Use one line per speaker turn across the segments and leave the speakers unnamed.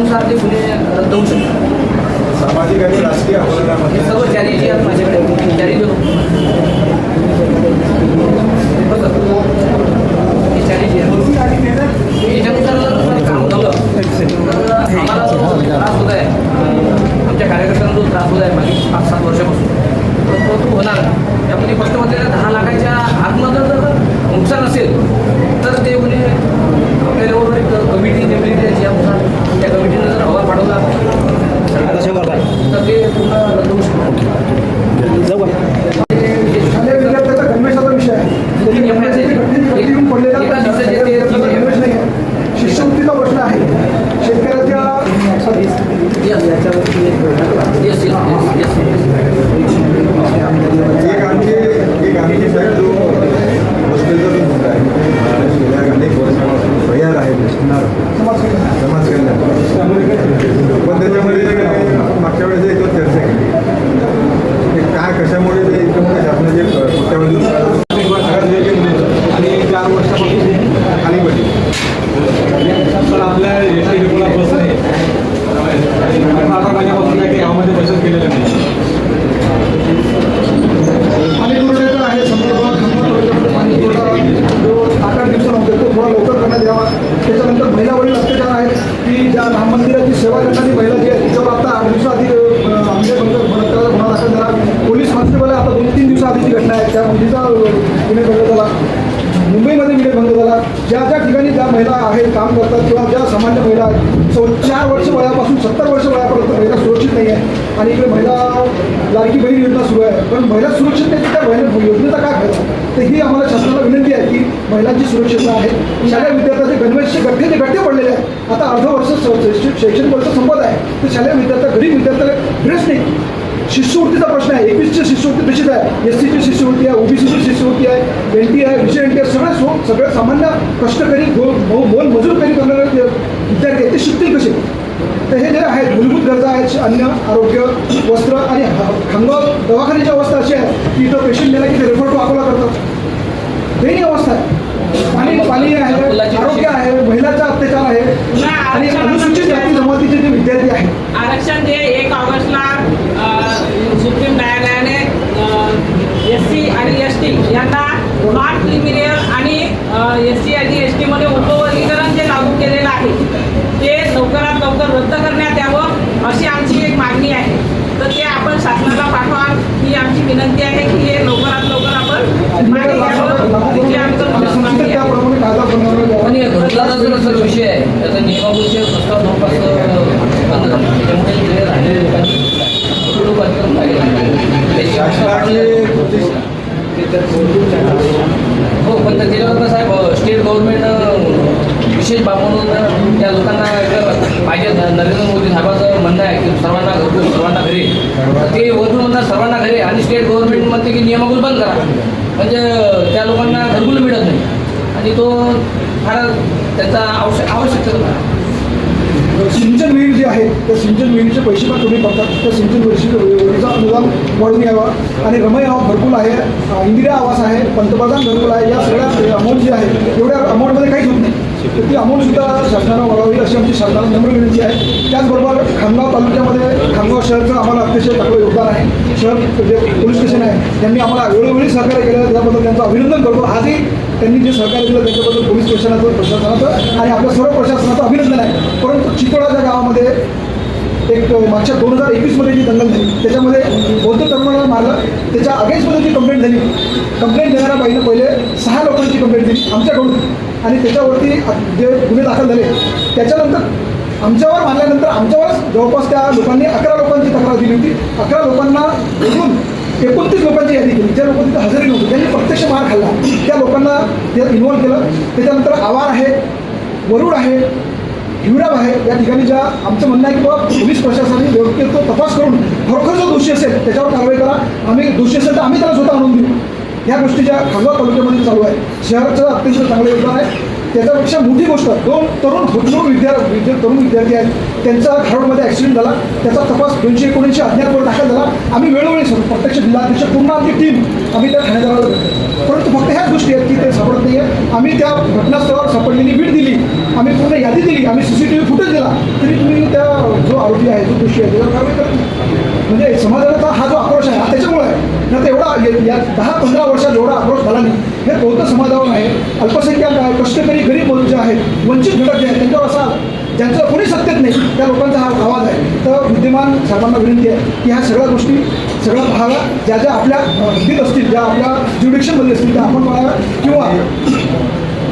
जिल्ह्यानुसार ते गुन्हे रद्द होऊ शकतात
सामाजिक आणि राजकीय आव्हानामध्ये.
सर्व चारी जे आहेत माझ्याकडे. चारी देतो बघा. चारी जे आहेत. याच्यानुसार जर आपण काम झालं तर आम्हाला जो त्रास होत आहे. अं, आमच्या कार्यकर्त्यांना जो त्रास होत आहे मागील पाच सात वर्षापासून. तर तो तो होणार. त्यामध्ये म्हटलेलं आहे, दहा लाखाच्या आतमध्ये जर नुकसान असेल तर ते गुन्हे आपल्या एक कमिटी नेमली त्याची अनुसार त्या कमिटीनं जर अहवाल पाठवला तर ते पूर्ण रद्द होऊ शकतो
शालेय गणवेशाचा विषय आहे आहे. आहे. शिष्यवृत्तीचा प्रश्न आहे शेतकऱ्याच्या
Yes, yes, yes, yes, yes.
एक आणखी एक आणखी साहेब जो हॉस्टेलचा जो मुद्दा आहे गेल्या अनेक वर्षापासून भैयार आहे समाज कल्याण पण त्याच्यामध्ये जे काही मागच्या वेळेस याच्यावर चर्चा केली ते काय कशामुळे ते इतकं मोठं शासनाचे कोट्यावधी आणि चार वर्षापासून खाली पडली
पण आपल्या एस टी डिपोला बस नाही अठरा महिन्यापासून काही गावामध्ये बचत केलेलं नाही
पाणी पुरवठ्याचा आहे संदर्भात खंडात पाणी पुरवठा जो आठ आठ दिवसानंतर तो थोडा लवकर करण्यात यावा त्याच्यानंतर महिलावरील अत्याचार आहेत की ज्या राम मंदिराची सेवा करणारी महिला जी आहे तिच्यावर आता आठ दिवसाआधी अं, आमच्या बंद बलात्काराचा गुन्हा दाखल झाला पोलीस कॉन्स्टेबल आहे आता दोन तीन दिवसाआधीची घटना आहे त्या मुलीचा अं, गुन्हे दाखल झाला मुंबईमध्ये विलय झाला. ज्या ज्या ठिकाणी ज्या महिला आहेत काम करतात किंवा ज्या सामान्य महिला आहेत सो चार वर्ष वयापासून सत्तर वर्ष वयापर्यंत महिला सुरक्षित नाही आहे आणि इकडे महिला लाडकी बहीण योजना सुरू आहे. पण महिला सुरक्षित नाही त्या महिला योजनेचा काय फायदा? तर ही आम्हाला शासनाला विनंती आहे की महिलांची सुरक्षितता आहे. शालेय विद्यार्थ्याचे गणवेशचे गड्डे ते गड्डे पडलेले आहेत. आता अर्ध वर्ष शैक्षणिक शैक्षणिक वर्ष संपत आहे. तर शालेय विद्यार्थ्या गरीब विद्यार्थ्याला ड्रेस नाही शिष्यवृत्तीचा प्रश्न आहे. एकवीसची शिष्यवृत्ती तशीच आहे. एस सीची शिष्यवृत्ती आहे. ओबीसीची शिष्यवृत्ती आहे. एन टी आहे. विषय एन टी आहे. सगळे सो सगळे सामान्य कष्टकरी मोल मजूरकरी करणारे जे विद्यार्थी आहेत. ते शिकतील कसे? तर हे जे आहेत मूलभूत गरजा आहेत अन्न आरोग्य वस्त्र आणि ह- खांगाव दवाखान्याची अवस्था अशी आहे की इथं पेशंट गेला की ते रेफर टू अकोला करतात. दयनीय अवस्था आहे. पाणी पाणी आहे आरोग्य आहे महिलाचा अत्याचार आहे. आणि अनुसूचित जाती जमातीचे जे विद्यार्थी आहेत
आरक्षण जे एक ऑगस्टला अ, सुप्रीम न्यायालयाने एस सी आणि एस टी यांना नॉन क्रिमिनल आणि एस सी आणि एस टीमध्ये उपवर्गीकरण जे लागू केलेलं आहे ते लवकरात लवकर रद्द करण्यात यावं अशी आमची एक मागणी आहे. तर ते आपण शासनाला पाठवा ही आमची विनंती आहे की हे लवकरात लवकर आपण मागे घ्यावं ही आमचं मागणी आहे.
हे विषय आहे त्याचा नियमावलीचे प्रस्ताव जवळपास राहिलेले लोकांनी
शासनाचे
हो पण तर त्याच्यावर कसं आहे स्टेट गव्हर्नमेंट विशेष बाब म्हणून त्या लोकांना पाहिजे. नरेंद्र मोदी साहेबाचं म्हणणं आहे की सर्वांना घरपोच सर्वांना घरी. ते वरून म्हणतात सर्वांना घरी आणि स्टेट गव्हर्नमेंट म्हणते की नियमाकुल बंद करा. म्हणजे त्या लोकांना घरकुल मिळत नाही. आणि तो फार त्याचा आवश्यक आवश्यकता
सिंचन विहीर जे आहे त्या सिंचन विहिरीचे पैसे पण कमी पडतात त्या सिंचन विहिरीचा अनुदान वाढून यावा आणि रमय आवास घरकुल आहे इंदिरा आवास आहे पंतप्रधान घरकुल आहे या सगळ्या अमाऊंट जे आहे एवढ्या अमाऊंटमध्ये काहीच होत नाही तर ती अमाऊंट सुद्धा शासनानं वाढवावी अशी आमची शासनाला नम्र विनंती आहे. त्याचबरोबर खामगाव तालुक्यामध्ये खामगाव शहरचं आम्हाला अतिशय चांगलं योगदान आहे. शहर जे पोलीस स्टेशन आहे. त्यांनी आम्हाला वेळोवेळी सहकार्य केलं त्याबद्दल त्यांचं अभिनंदन करतो. आजही त्यांनी जे सहकार्य दिलं त्याच्याबद्दल पोलीस प्रशासनाचं प्रशासनाचं आणि आपल्या सर्व प्रशासनाचं अभिनंदन आहे. परंतु चितोडाच्या गावामध्ये एक मागच्या दोन हजार एकवीसमध्ये जी दंगल झाली त्याच्यामध्ये बौद्ध तरुणाला मारलं त्याच्या अगेन्स्टमध्ये जी कंप्लेंट झाली कंप्लेंट देणाऱ्या बाईनं पहिले सहा लोकांची कंप्लेंट दिली आमच्याकडून आणि त्याच्यावरती जे गुन्हे दाखल झाले त्याच्यानंतर आमच्यावर मारल्यानंतर आमच्यावरच जवळपास त्या लोकांनी अकरा लोकांची तक्रार दिली होती. अकरा लोकांना बोलून एकोणतीस लोकांची यादी केली. ज्या लोकांनी तिथे हजेरी नव्हती त्यांनी प्रत्यक्ष मार खाल्ला त्या लोकांना त्यात इन्व्हॉल्व केलं त्याच्यानंतर आवार आहे वरुड आहे हिवराब आहे या ठिकाणी ज्या आमचं म्हणणं आहे की बाबा पोलीस प्रशासनाने योग्य तो तपास करून खरोखर जो दोषी असेल त्याच्यावर कारवाई करा. आम्ही दोषी असेल तर आम्ही त्याला स्वतः आणून देऊ. या गोष्टी ज्या खालवा तालुक्यामध्ये चालू आहे. शहराचं अत्यंत चांगलं योगदान आहे. त्याच्यापेक्षा मोठी गोष्ट दोन तरुण हुतलूर विद्यार्थी विद्या तरुण विद्यार्थी आहेत. त्यांचा खारोडमध्ये ॲक्सिडेंट झाला. त्याचा तपास दोनशे एकोणऐंशी अज्ञातवर दाखल झाला. आम्ही वेळोवेळी सर प्रत्यक्ष जिल्हाध्यक्ष पूर्ण आमची टीम आम्ही त्या ठाणेदाराला भेटतो परंतु फक्त ह्याच गोष्टी आहेत की ते सापडत नाही आहे आम्ही त्या घटनास्थळावर सापडलेली बीट दिली. आम्ही पूर्ण यादी दिली. आम्ही C C T V footage दिला. तरी तुम्ही त्या जो आरोपी आहे जो दोषी आहे त्याच्यावर कारवाई करत म्हणजे समाजाचा हा जो आक्रोश आहे ना एवढा या- दहा पंधरा वर्षात एवढा आक्रोश झाला नाही. हे बौद्ध समाजावर आहे. अल्पसंख्याक आहे कष्टकरी गरीब जे आहेत वंचित घटक जे आहेत त्यांच्यावर असा ज्यांचं कोणी सत्तेत नाही त्या लोकांचा हा आवाज आहे. तर विद्यमान साहेबांना विनंती आहे की ह्या सगळ्या गोष्टी सगळ्या भागात ज्या ज्या आपल्या अ, हद्दीत असतील ज्या आपल्या ज्युडिक्शनमध्ये असतील त्या आपण बघाव्या किंवा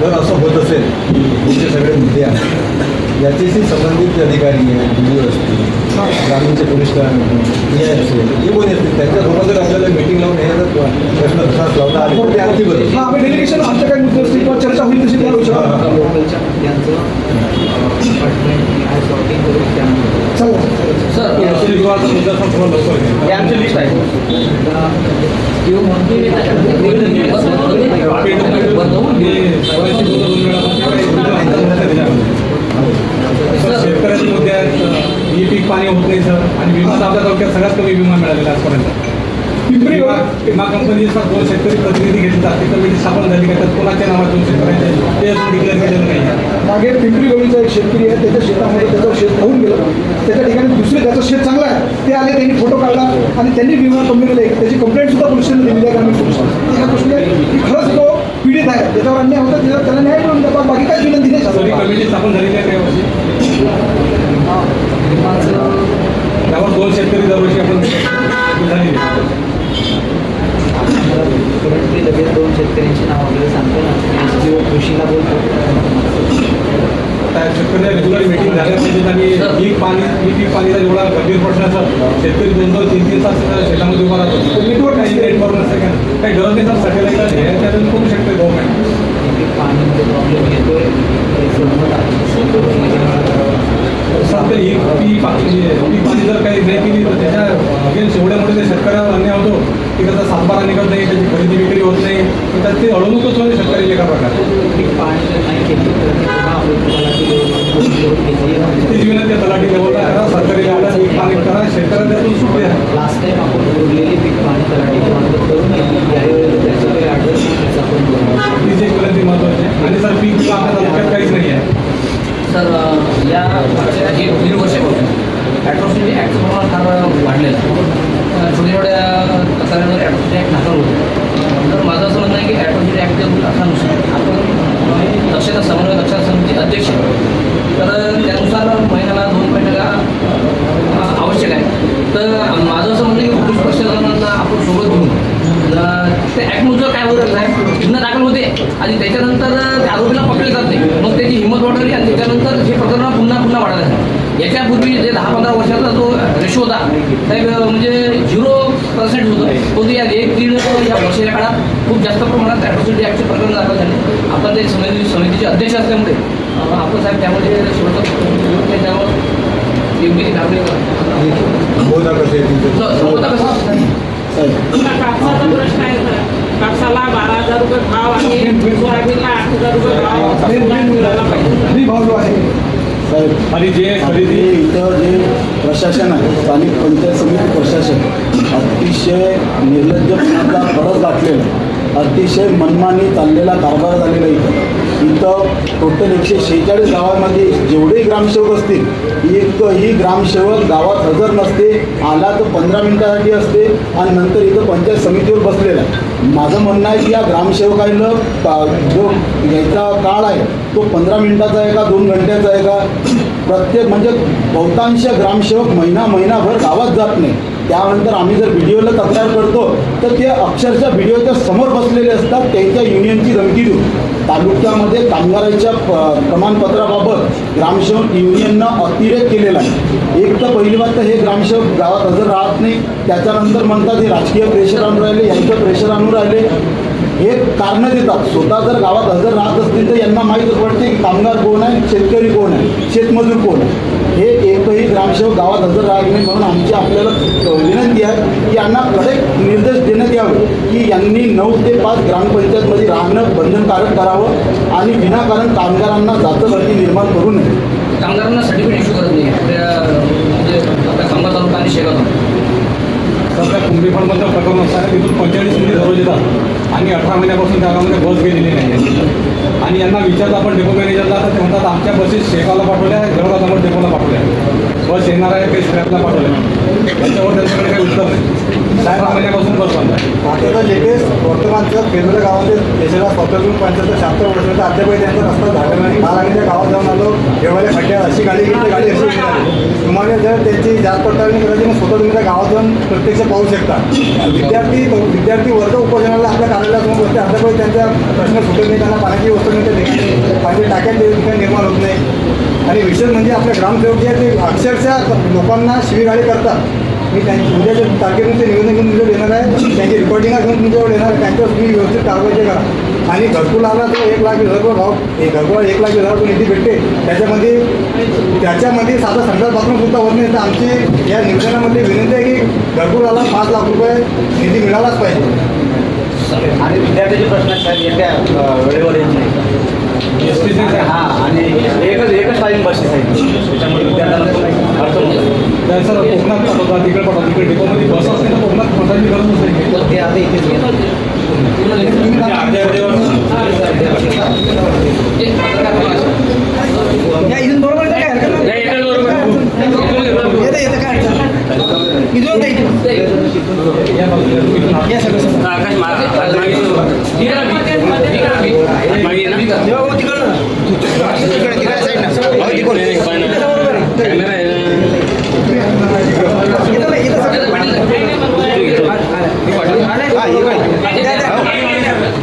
जर असं होत असेल तुमचे सगळे मुद्दे आहेत. याच्याशी संबंधित अधिकारी आहेत डी असतील ग्रामीणचे पोलीस आय असेल जे कोणी असतील त्यांच्यासोबत जर आपल्याला मिटिंग लावून हे जर प्रश्न तसाच लावता आले तर ते आणखी बरं
हा आम्ही डेलिगेशन आमच्या काही मुद्दे असतील किंवा चर्चा होईल तशी त्या विषयावर.
लोकलच्या मुद्द्यांचं सॉर्टिंग करून त्यानंतर
चालेल
सर. हे आमची लिस्ट आहे
सर, शेतकऱ्याचे मुद्दे आहेत ही पीक पाणी होत नाही सर आणि विमा तर सगळ्यात कमी विमा मिळालेला आजपर्यंत.
पिंपरी
विमा विमा कंपनीचा दोन शेतकरी प्रतिनिधी घेतले जाते कमिटी स्थापन झाली का? त्यात कोणाच्या नावातून शेतकऱ्यांचे ते अजून डिक्लेअर केलेलं नाही. आहे.
मागे पिंपरी गवळीचा एक शेतकरी आहे त्याच्या शेतामध्ये त्याचं शेत होऊन गेलं. त्याच्या ठिकाणी दुसरे त्याचं शेत चांगलं आहे. ते आले त्यांनी फोटो काढला आणि त्यांनी विमा कंपनीला एक त्याची कंप्लेंट सुद्धा पोलीस स्टेशनला दिली आहे ग्रामीण पोलीस ह्या गोष्टी की खरंच तो पीडित आहे. त्याच्यावर अन्याय होता त्याला त्याला न्याय मिळून देतात बाकी काही विनंती नाही.
कमिटी स्थापन झालेली आहे त्या वर्षी? त्यावर दोन शेतकरी दरवर्षी आपण
लगेच दोन शेतकऱ्यांची नाव वगैरे सांगतो ना. कृषीला बोलतो
शेतकरी रेग्युलर मिटिंग झाल्या पाहिजेत आणि पीक पाणी पीक पाणीचा जेवढा गंभीर प्रश्न शेतकरी दोन दोन तीन तीन तास शेतामध्ये उभा राहतो. नेटवर्क काही नेटवर्क नसतं का? काही गरज नाही सॅटेलाईट हे त्यातून करू शकते गव्हर्नमेंट
पाणीमध्ये प्रॉब्लेम येतोय. आहे.
सर ही पीक पाणी पाणी जर काही नाही केली तर त्याच्या अगेन्स्ट एवढ्यामुळे त्या शेतकऱ्यावर अन्याय होतो की त्याचा सातबारा निघत नाही त्याची खरेदी विक्री होत नाही तर त्यात ते अडवणूकच होते शेतकरी एका प्रकारे.
ते पुन्हा आपण तुम्हाला ती करून घेतली
तीच विनंती आहे तलाठी लेवलला करा सरकारी लेवलला पीक पाणी करा शेतकऱ्यांना त्यातून सुट द्या
लास्ट टाइम आपण उरलेली पीक पाणी तलाठी करून यावेळी त्याचं काही
एक विनंती महत्वाची आहे. आणि सर पीक आपल्या तालुक्यात काहीच नाही आहे.
सर या मागच्या एक दीड वर्षापासून ॲट्रॉसिटी ॲक्टचं प्रमाण फार वाढलेलं आहे. छोट्या छोट्या तक्रारीवर ॲट्रॉसिटी ॲक्ट दाखल होतो. तर माझं असं म्हणणं आहे की ॲट्रॉसिटी ॲक्ट अर्थानुसार आपण दक्षता समन्वय दक्षता समिती अध्यक्ष. तर त्यानुसार महिन्याला दोन महिन्याला आवश्यक आहे. तर माझं असं म्हणणं आहे की पुरुष प्रशासनाला आपण सोबत घेऊन ते ॲक्टनुसार काय होत गुन्हा दाखल होते आणि त्याच्यानंतर त्या आरोपीला पकडले जात नाही. मग त्याची हिंमत वाढवली आणि त्याच्यानंतर हे प्रकरण पुन्हा पुन्हा आहे याच्यापूर्वी जे दहा पंधरा वर्षाचा जो रेशो होता. म्हणजे झिरो पर्सेंट होतं. तो या एक दीड या वर्षाच्या काळात खूप जास्त प्रमाणात ॲट्रॉसिटी ॲक्टचे प्रकरण दाखल झाले. आपण ते समिती समितीचे अध्यक्ष असल्यामुळे आपण साहेब त्यामध्ये शेवटचं त्यावर योग्य ती कारवाई करा
बहुधा कसे तुमचे
स- सर्वता कसं
आता कापसाचा प्रश्न आहे सर कापसाला बारा हजार रुपये भाव आहे सोयाबीनला आठ हजार रुपये भाव कापसाला मिळाला पाहिजे
भाव आहे
साहेब
आणि जे खरेदी
इथं जे प्रशासन आहे स्थानिक पंचायत समिती प्रशासन अतिशय निर्लज्जपणाचा फरक आहे. अतिशय मनमानी चाललेला कारभार झालेला इथं. इथं टोटल एकशे शेहेचाळीस गावामध्ये जेवढे ग्रामसेवक असतील एकही ग्रामसेवक गावात हजर नसते आला तर पंधरा मिनिटासाठी असते आणि नंतर इथं पंचायत समितीवर बसलेला आहे. माझं म्हणणं आहे की या ग्रामसेवकांना का- जो याचा काळ आहे तो पंधरा मिनिटाचा आहे का दोन घंट्याचा आहे का? प्रत्येक म्हणजे बहुतांश ग्रामसेवक महिना महिनाभर गावात जात नाही. त्यानंतर आम्ही जर व्हिडिओला तक्रार करतो तर ते अक्षरशः व्हिडिओच्या समोर बसलेले असतात त्यांच्या युनियनची धमकी देऊन. तालुक्यामध्ये कामगारांच्या प्रमाणपत्राबाबत ग्रामसेवक युनियननं अतिरेक केलेला आहे. एक तर पहिली बात तर हे ग्रामसेवक गावात हजर राहत नाही. त्याच्यानंतर म्हणतात हे राजकीय प्रेशर आणून राहिले यांचं प्रेशर आणून राहिले. हे कारणं देतात. स्वतः जर गावात हजर राहत असतील तर यांना माहीतच वाटते की कामगार कोण आहे शेतकरी कोण आहे शेतमजूर कोण आहे. हे एकही ग्रामसेवक गावात हजर राहत नाही म्हणून आमची आपल्याला विनंती आहे की यांना कडक निर्देश देण्यात यावे की यांनी नऊ ते पाच ग्रामपंचायतमध्ये राहणं बंधनकारक करावं आणि विनाकारण कामगारांना जातभरती निर्माण करू नये.
कामगारांना सर्टिफिकेट इश्यू करत नाही. आपल्या म्हणजे आपल्या तालुका आणि शेगाव
सध्या कुंभी फंडमधलं प्रकरण असताना तिथून पंचेचाळीस मिनिट दररोज येतात. आणि अठरा महिन्यापासून त्या गावामध्ये बस गेलेली नाही आहे. आणि यांना विचारलं आपण डेपो मॅनेजरला तर ते म्हणतात आमच्या बसेस शेगावला पाठवल्या आहे जळगाव समोर डेपोला पाठवल्या आहे. बस येणार आहे ते स्क्रॅपला पाठवल्या त्याच्यावर त्यांच्याकडे काही उत्तर नाही. अठरा महिन्यापासून बस बंद आहे
आता लेटेस्ट वर्तमानचं केंद्र गावामध्ये देशाला स्वातंत्र्य पंचायत शहात्तर वर्षाचा अद्यापही त्यांचा रस्ता झाला नाही. काल आम्ही त्या गावात जाऊन आलो एवढ्या खड्ड्यात अशी गाडी घेतली गाडी अशी घेतली तुम्हाला जर त्याची जात पडताळणी करायची मग स्वतः तुम्ही त्या गावात जाऊन प्रत्यक्ष पाहू शकता. विद्यार्थी विद्यार्थी वर्ग उपोषणाला आपल्या कार्यालयासमोर बसते अद्यापही त्यांचा प्रश्न सुटत नाही त्यांना पाण्याची व्यवस्था नाही त्या ठिकाणी पाणी टाक्यात निर्माण होत नाही. आणि विशेष म्हणजे आपले ग्रामसेवक जे ते अक्षरशः लोकांना शिवीगाळी करतात. मी त्यांच्या उद्याच्या तारखेनुसार निवेदन घेऊन तुमच्या देणार आहे त्यांची रिकॉर्डिंग घेऊन तुमच्यावर येणार आहे त्यांच्यावर तुम्ही व्यवस्थित कारवाई करा. आणि घरकुल आला तर एक लाख वीस हजार भाव एक घरकुला एक लाख वीस हजार रुपये निधी भेटते. त्याच्यामध्ये त्याच्यामध्ये साधा संडास बाथरूम सुद्धा होत नाही. तर आमची या निवेदनामध्ये विनंती आहे की घरकुलाला पाच लाख रुपये निधी मिळालाच पाहिजे.
आणि विद्यार्थ्याचे प्रश्न आहेत येत्या वेळेवर येत नाही. हा आणि एकच एकच टाईम बसेस आहेत त्याच्यामुळे विद्यार्थ्यांना पण अडचण होते
त्याचं कोकणात पाठवतात तिकडे पाठवतात तिकडे डेपोमध्ये बस असते तर कोकणात पाठवायची गरज नसते
तर ते आता इथेच येतात.
म्हणजे अर्ध्या अर्ध्यावर
हे पत्रकार कोण आहे?
इथून बरोबर काय हरकत नाही येतं येतं काय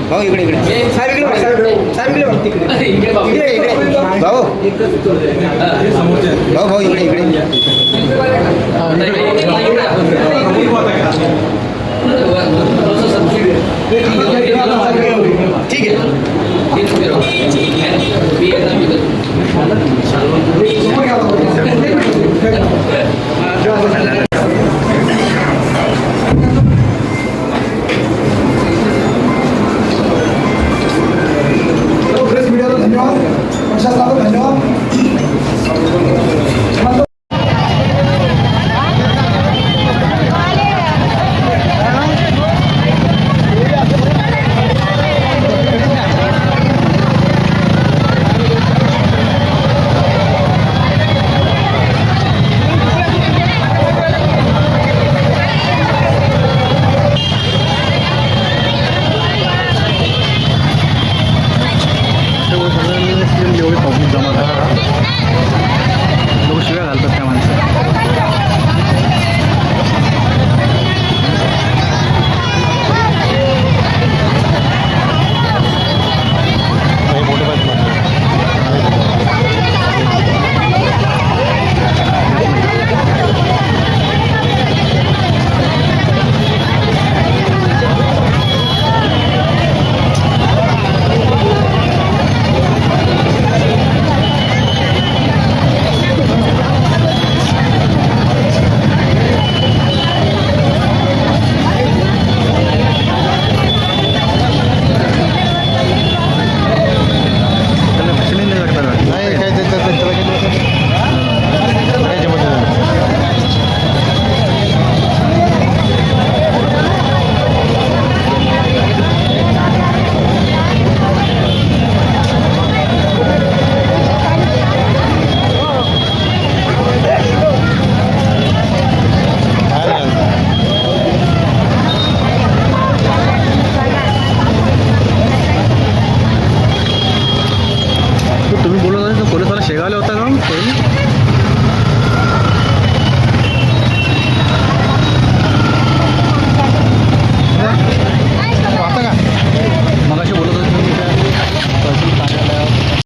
भाऊ इकडे इकडे
साहेब इकडे बघ, साहेब साहेब इकडे बघ तिकडे
इकडे बाबू.
इकडे इकडे
भाऊ
हे समोरचे आहेत.
भाऊ भाऊ इकडे इकडे
थोडंसं सबसिडी
ठीक आहे